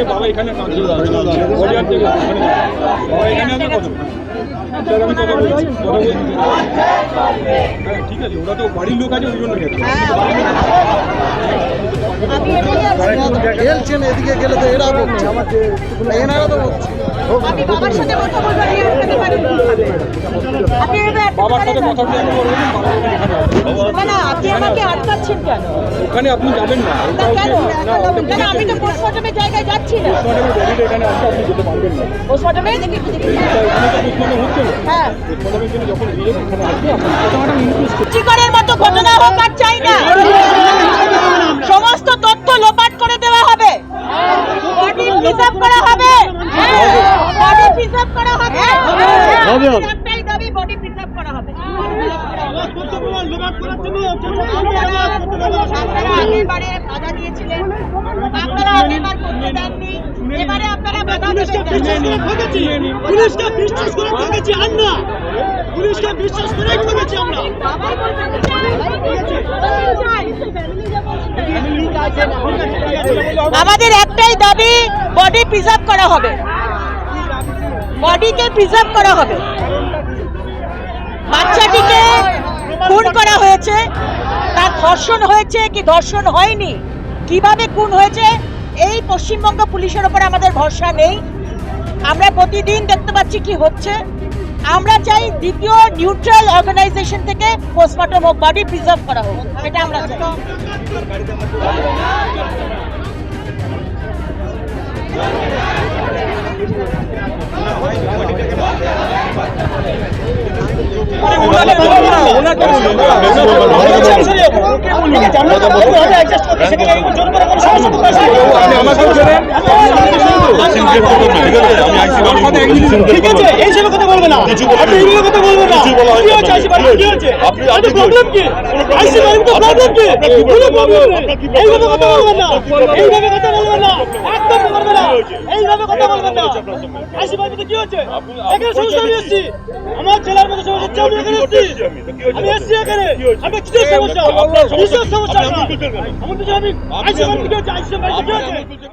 আসবে বাবা এখানে হরিয়ার থেকে এখানে বলছি। কথা বলছি। হ্যাঁ ঠিক আছে, ওরা তো বাড়ির লোক আছে, ওই জন্য এদিকে গেলে তো এরা বলছে আমাকে এনারা তো বলছে আপনি বাবার সাথে কথা বলবেন এই আপনাকে বাড়ি নিতে হবে। আপনি বাবার সাথে কথা না। বলে আমি বলব বাবা এখানে আসবে। না, না, আপনি আমাকে আটকাচ্ছেন কেন? ওখানে আপনি যাবেন না কেন? আমি তো পোস্টমর্টমের জায়গায় যাচ্ছি না। পোস্টমর্টমের এখানে আসছে আপনি যেতে পারবেন না। পোস্টমর্টমে তা এখানে তো পোস্টমর্টম হচ্ছে না। হ্যাঁ। পোস্টমর্টমের জন্য যখন গিয়ে এখানে আসবে আপনি পোস্টমর্টম ইনক্লুজ চিকনের মতো ঘটনা হোক আর চাই না। সমস্ত তথ্য লোপাট করে দেওয়া হবে। বডি করা হবে বডি প্রিজার্ভ করা হবে আমাদের একটাই দাবি বডি প্রিজার্ভ করা হবে আপনারা আগেরবারে বাধা দিয়েছিলেন আপনারা আগেরবার করতে দেননি এবারে আপনারা বাধা দেবেন না। পুলিশকে বিশ্বাস করে ঠকেছি। আমরা। আমাদের একটাই দাবি বডি প্রিজার্ভ করা হবে। বডিকে প্রিজার্ভ করা হবে। বাচ্চাটিকে খুন করা হয়েছে। তার ধর্ষণ হয়েছে কি ধর্ষণ হয়নি? কীভাবে খুন হয়েছে? এই পশ্চিমবঙ্গ পুলিশের ওপর আমাদের ভরসা নেই। আমরা প্রতিদিন দেখতে পাচ্ছি কি হচ্ছে। আমরা চাই দ্বিতীয় নিউট্রাল অর্গানাইজেশন থেকে পোস্টমর্টম হোক বডি প্রিজার্ভ করা হোক। এটা আমরা চাই। ঠিক আছে এই হিসেবে কথা বলবে না আপনি এইভাবে কথা বলবে না কি হচ্ছে আইসি বাড়ি কি হচ্ছে আপনি প্রবলেম কি আইসি বাড়ি তো প্রবলেম কি কোনো প্রবলেম নেই এইভাবে কথা বলবেন না এইভাবে কথা বলবেন না একদম বলবেন না এইভাবে কথা বলবেন না। আইসি বাড়িতে কি হচ্ছে এখানে সমস্যা আমি এসেছি। আমার জেলার মধ্যে সমস্যা হচ্ছে আমি এখানে এসেছি। আমি এসেছি এখানে। আমি কিসের সমস্যা? কিসের সমস্যা আমার তো আমি আইসি বাড়িতে কি হচ্ছে আইসি বাড়িতে কি হচ্ছে